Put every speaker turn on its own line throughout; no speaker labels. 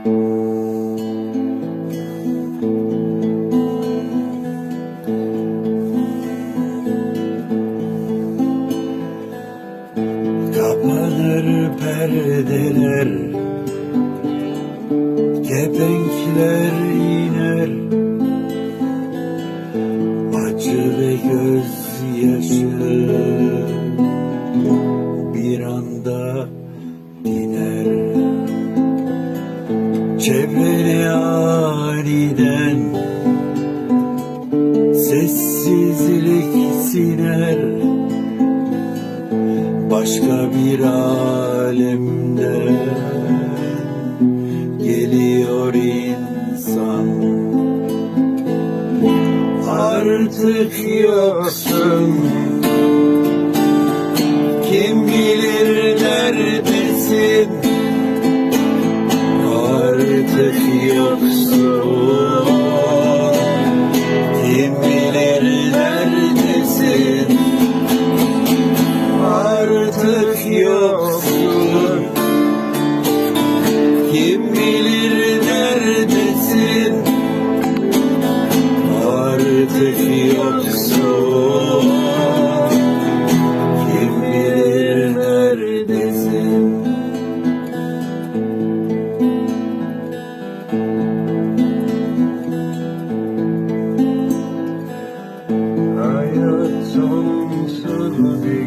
Kapanır perdeler Kepenkler iner. Acı ve gözyaşı Bir anda diner Çevreni aniden Sessizlik siner. Başka bir alemden geliyor insan. Artık yoksun. Kim bilir neredesin artık yoksun. Kim bilir neredesin? Artık yoksun. Kim bilir neredesin? Artık yoksun
Hayat sonsuz değil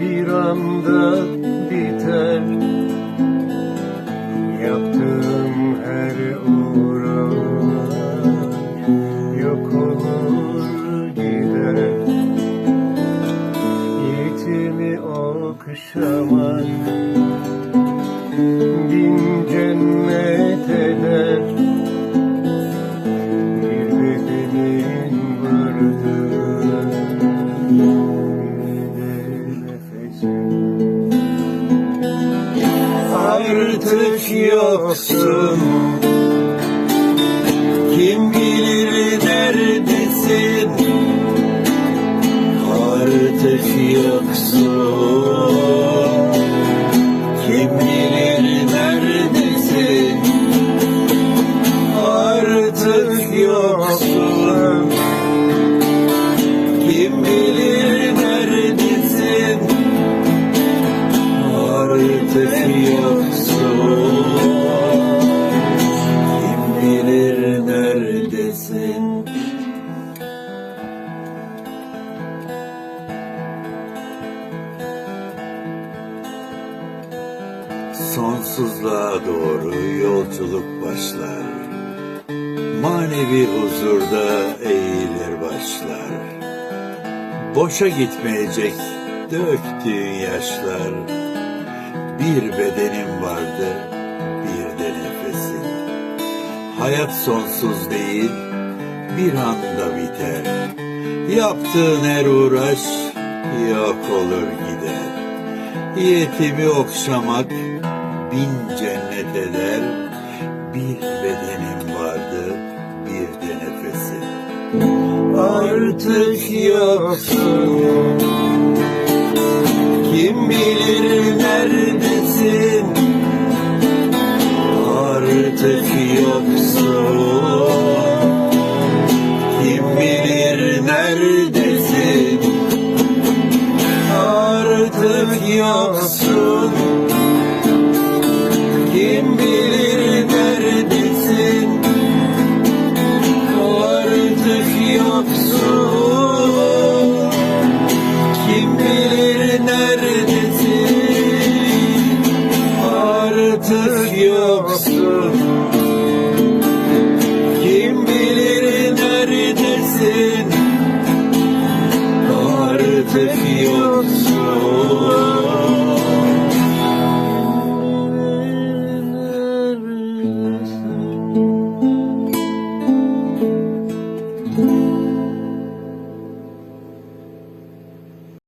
Bir anda biter. Yaptığım
Artık yoksun. Kim bilir neredesin? Artık yoksun. Kim bilir neredesin? Artık yoksun Sonsuzluğa doğru yolculuk başlar. Manevi huzurda eğilir başlar. Boşa gitmeyecek döktüğün yaşlar. Bir bedenim vardı bir de nefesin. Hayat sonsuz değil bir anda biter. Yaptığın her uğraş yok olur gider. Yetimi okşamak bin cennet eder Bir bedenim vardı bir de nefesin Artık yoksun. Kim bilir neredesin? Artık yoksun kim bilir neredesin? Artık yoksun. Kim bilir neredesin? Artık yoksun. Kim bilir neredesin? Artık yoksun.